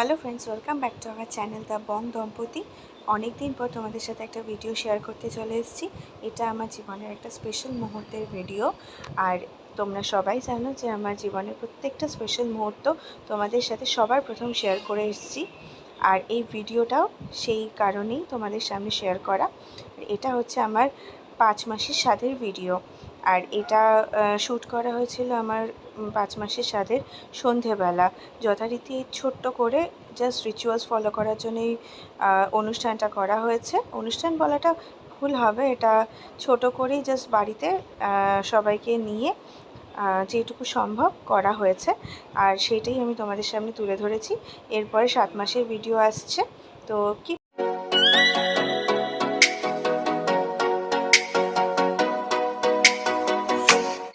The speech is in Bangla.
Hello friends welcome back to আমার চ্যানেল দ্য বং দম্পতি অনেক দিন পর তোমাদের সাথে একটা ভিডিও শেয়ার করতে চলে এসেছি। এটা আমার জীবনের একটা স্পেশাল মুহূর্তের ভিডিও আর তোমরা সবাই জানো যে আমার জীবনের প্রত্যেকটা স্পেশাল মুহূর্ত তোমাদের সাথে সবার প্রথম শেয়ার করে এসেছি। আর এই ভিডিওটাও সেই কারণেই তোমাদের সামনে শেয়ার করা। এটা হচ্ছে আমার পাঁচ মাসের স্বাদের ভিডিও আর এটা শ্যুট করা হয়েছিল আমার পাঁচ মাসের স্বাদের সন্ধেবেলা। যথারীতি ছোট্ট করে জাস্ট রিচুয়ালস ফলো করার জন্য এই আহ, অনুষ্ঠানটা করা হয়েছে। অনুষ্ঠান বলাটা ভুল হবে এটা ছোট করেই জাস্ট বাড়িতে সবাইকে নিয়ে যেটুকু সম্ভব করা হয়েছে। আর সেইটাই আমি তোমাদের সামনে তুলে ধরেছি। এরপরে সাত মাসের ভিডিও আসছে। তো কি